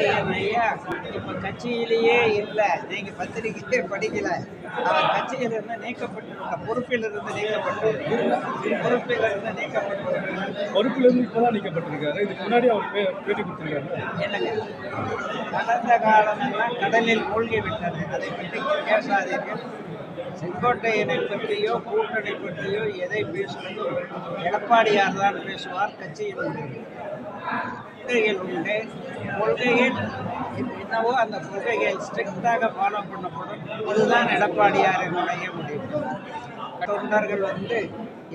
Yeah. ஐயா இப்ப கட்சியிலேயே இல்ல. நீங்க பத்திரிகையே படிக்கல. அவர் கட்சியில இருந்து நீக்கப்பட்டிருக்க பொறுப்பில் இருந்து நீக்கப்பட்டு பொறுப்பில் இருந்து நீக்கப்பட்டு பொறுப்பிலிருந்து இப்பதான் நீக்கப்பட்டிருக்காரு. இதுக்கு முன்னாடி அவர் பேட்டி கொடுத்திருக்காரு. என்னங்க? கடந்த காலமெல்லாம் கடலில் மூழ்கி விட்டது அதை பற்றி பேசாதீர்கள் செங்கோட்டையனை பற்றியோ கூட்டணி பற்றியோ எதை பேசுவதோ? எடப்பாடியார் தான் பேசுவார் கட்சியில் உண்டு. கொள்கைகள் உண்டு. கொள்கைகள் என்னவோ அந்த கொள்கையை ஸ்ட்ரிக்டாக ஃபாலோ பண்ணப்படும் இதுதான் எடப்பாடியாரினுடைய முடிவு. தொண்டர்கள் வந்து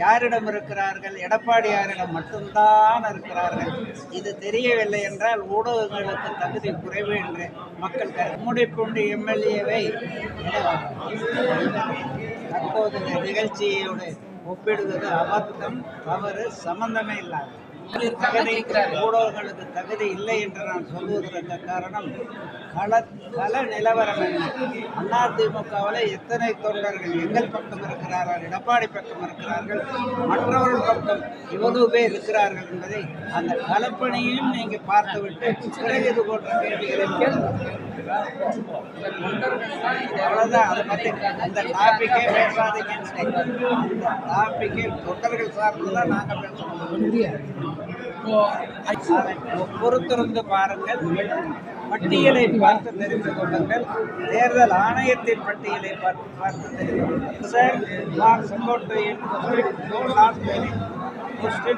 யாரிடம் இருக்கிறார்கள்? எடப்பாடியாரிடம் மட்டும்தான் இருக்கிறார்கள். இது தெரியவில்லை என்றால் ஊடகங்களுக்கு தகுதி குறைவு என்று மக்கள் கருமுடிப்புண்டு எம்எல்ஏவை தற்போது இந்த நிகழ்ச்சியோடு ஒப்பிடுவது அபத்தம் தவறு சம்பந்தமே இல்லாத தகுதி ஊடகங்களுக்கு தகுதி இல்லை என்று நான் சொல்வதற்கு காரணம் கள கள நிலவரம் என்ன? அதிமுகவில் எத்தனை தொண்டர்கள் எங்கள் பக்கம் இருக்கிறார்கள் எடப்பாடி பக்கம் இருக்கிறார்கள் மற்றவர்கள் பக்கம் இவ்வளவு பேர் இருக்கிறார்கள் என்பதை அந்த களப்பணியையும் நீங்க பார்த்துவிட்டு பிறகு இது போன்ற கேள்விகளை கேளுங்கள். அவ்வளவுதான். அதை பத்தி அந்த அந்த டாபிக்கே தொண்டர்கள் சார்ந்து தான் நாங்க பேசணும் அதை பொறுத்திருந்து பாருங்கள். பட்டியலை பார்த்து தெரிந்து கொள்ளுங்கள். தேர்தல் ஆணையத்தின் பட்டியலை பார்த்து பார்த்து தெரிந்து கொள்ளுங்கள். சார் நான் செங்கோட்டையின்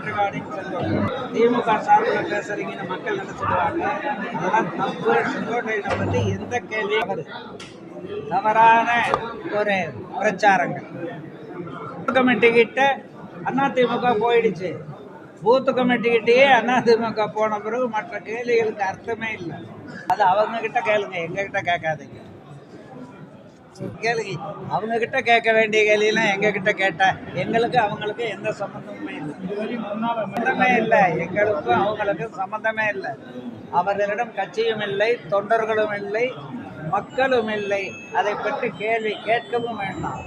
ரிகார்டிங் திமுக சார்பில் பேசுறீங்கன்னு மக்கள் நினைச்சிடுவாங்க அதெல்லாம் தப்பு. செங்கோட்டையினை பற்றி எந்த கேள்வியும் வருது தவறான ஒரு பிரச்சாரங்கள். கமிட்டி கிட்ட அதிமுக போயிடுச்சு. பூத்து கமிட்டி அதிமுக போன பிறகு மற்ற கேள்விகளுக்கு அர்த்தமே இல்லை. அது அவங்க கிட்ட கேளுங்க எங்ககிட்ட கேட்காதீங்க. கேளுங்க அவங்க கிட்ட கேட்க வேண்டிய கேள்வியெல்லாம் எங்க கிட்ட கேட்டா எங்களுக்கு அவங்களுக்கு எந்த சம்பந்தமுமே இல்லை. சம்பந்தமே இல்லை எங்களுக்கும் அவங்களுக்கும் சம்பந்தமே இல்லை. அவர்களிடம் கட்சியும் இல்லை தொண்டர்களும் இல்லை மக்களும் இல்லை. அதை பற்றி கேள்வி கேட்கவும் வேண்டாம்.